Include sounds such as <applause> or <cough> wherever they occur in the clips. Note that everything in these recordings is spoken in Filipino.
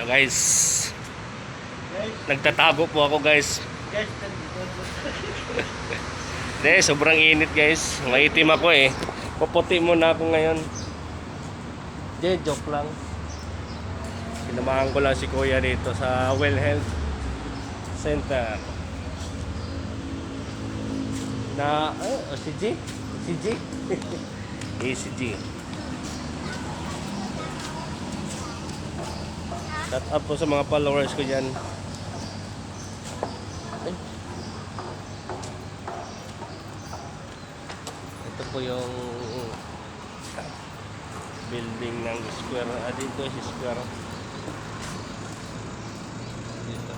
Hello guys. Nagtatago po ako guys. <laughs> Hindi, sobrang init guys. Maitim ako eh. Puputi muna ako ngayon. Hindi, joke lang. Sinamahan ko lang si Kuya dito sa Well Health Center. Na, eh, oh, si G? Si G? <laughs> eh, si G. Shout out po sa mga followers ko dyan. Ito po yung building ng square. Ah, dito si square. Dito.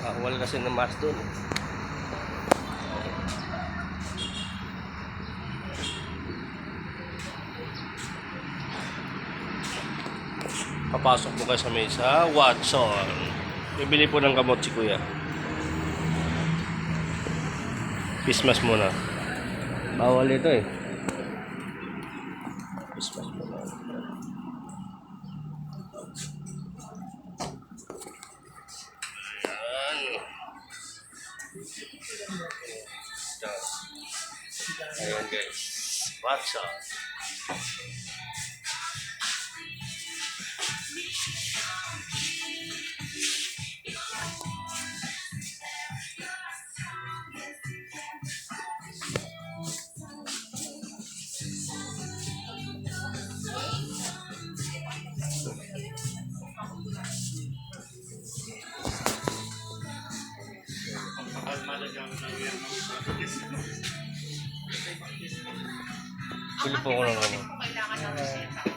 Bawal kasi ng mask doon. eh. Papasok po kayo sa mesa. Watson. Bibili po ng gamot si Kuya. Christmas muna. Bawal ito eh. Christmas muna. Ayan. Guys. Watson. Bili po ako ng ano. Kailangan namin siya.